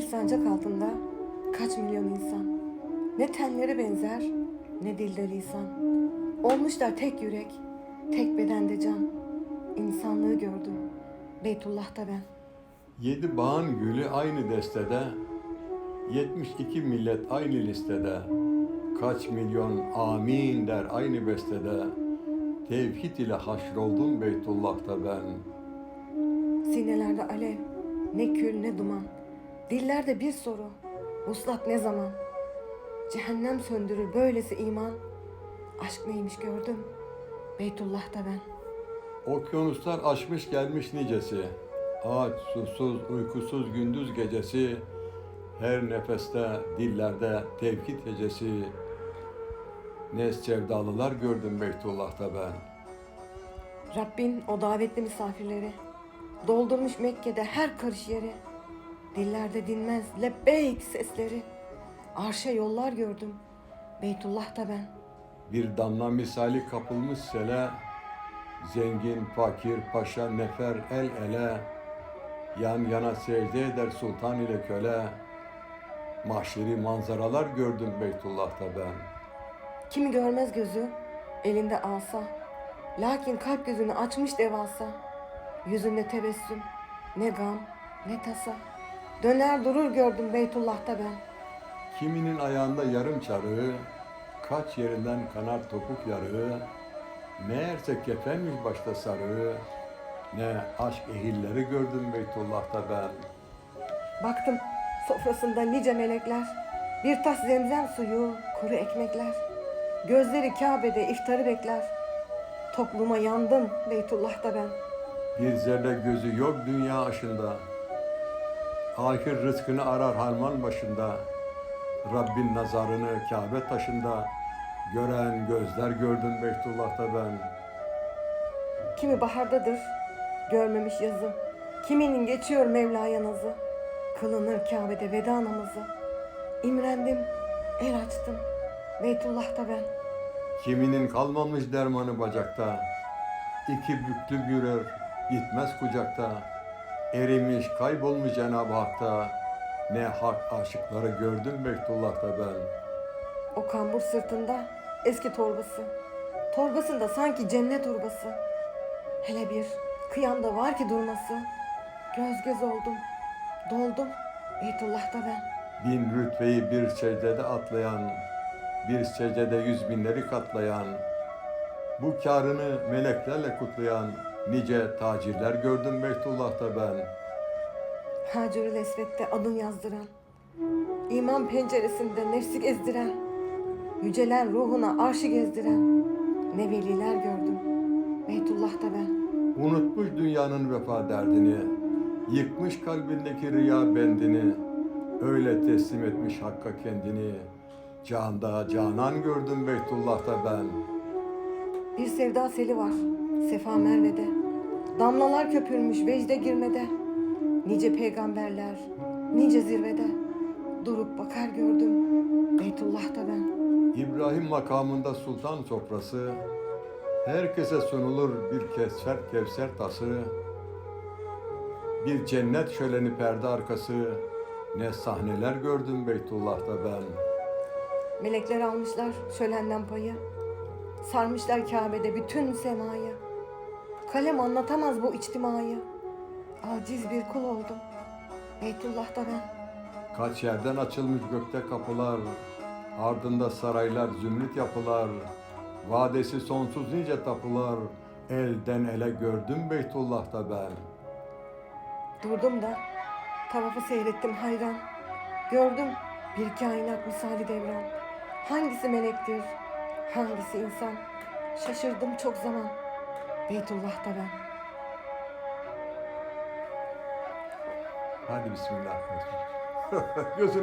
Bir sancak altında kaç milyon insan. Ne tenleri benzer ne dilde lisan. Olmuşlar tek yürek, tek bedende can. İnsanlığı gördüm. Beytullah'ta ben. Yedi bağın gülü aynı destede, 72 millet aynı listede, kaç milyon amin der aynı bestede, tevhid ile haşroldum Beytullah'ta ben. Sinelerde alev, ne kül ne duman. Dillerde bir soru, vuslat ne zaman? Cehennem söndürür böylesi iman. Aşk neymiş gördüm. Beytullah'ta ben. Okyanuslar aşmış gelmiş nicesi, aç, susuz, uykusuz gündüz gecesi, her nefeste, dillerde tevhid hecesi, ne sevdalılar gördüm Beytullah'ta ben. Rabbin o davetli misafirleri doldurmuş Mekke'de her karış yeri. Dillerde dinmez lebbeyk sesleri. Arşa yollar gördüm. Beytullah'ta ben. Bir damla misali kapılmış sele, zengin, fakir, paşa, nefer, el ele, yan yana secde eder sultan ile köle, mahşeri manzaralar gördüm Beytullah'ta ben. Kimi görmez gözü elinde asa. Lakin kalp gözünü açmış devasa. Yüzünde tebessüm ne gam ne tasa. Döner durur gördüm Beytullah'ta ben. Kiminin ayağında yarım çarığı, kaç yerinden kanar topuk yarığı, meğerse kefenmiş başta sarığı, ne aşk ehilleri gördüm Beytullah'ta ben. Baktım sofrasında nice melekler. Bir tas zemzem suyu, kuru ekmekler. Gözleri Kabe'de iftarı bekler. Topluma yandım Beytullah'ta ben. Bir zerre gözü yok dünya aşında. Ahir rızkını arar harman başında. Rabbin nazarını Kabe taşında. Gören gözler gördüm Beytullah'ta ben. Kimi bahardadır, görmemiş yazı. Kiminin geçiyor Mevla'ya nazı. Kılınır Kabe'de veda namazı. İmrendim, el açtım. Beytullah'ta ben. Kiminin kalmamış dermanı bacakta. İki büklüm yürür, gitmez kucakta. Erimiş, kaybolmuş Cenab-ı Hak'ta. Ne hak aşıkları gördüm Beytullah'ta ben. O kambur sırtında eski torbası. Torbasında sanki cennet urbası. Hele bir kıyamda var ki durması. Göz göz oldum, doldum. Beytullah'ta ben. Bin rütbeyi bir secdede atlayan, bir secdede yüz binleri katlayan, bu karını meleklerle kutlayan nice tacirler gördüm Beytullah'ta ben. Hacerül Esved'de adın yazdıran, iman penceresinde nefsi gezdiren, yücelen ruhuna arşı gezdiren ne veliler gördüm. Beytullah'ta ben. Unutmuş dünyanın vefa derdini, yıkmış kalbindeki riya bendini, öyle teslim etmiş Hakk'a kendini. Canda canan gördüm Beytullah'ta ben. Bir sevda seli var Sefa Merve'de. Damlalar köpürmüş vecde girmede. Nice peygamberler, nice zirvede. Durup bakar gördüm Beytullah'ta ben. İbrahim makamında sultan sofrası, herkese sunulur bir kesfer kevser tası, bir cennet şöleni perde arkası, ne sahneler gördüm Beytullah'ta ben. Melekler almışlar şölenden payı. Sarmışlar Kabe'de bütün semayı. Kalem anlatamaz bu içtimayı. Aciz bir kul oldum. Beytullah'ta ben. Kaç yerden açılmış gökte kapılar, ardında saraylar, zümrüt yapılar, vadesi sonsuz nice tapılar, elden ele gördüm Beytullah'ta ben. Durdum da tavafı seyrettim hayran. Gördüm bir kainat misali devran. Hangisi melektir, hangisi insan? Şaşırdım çok zaman. Beytullah'ta ben. Hadi bismillah. Gözünü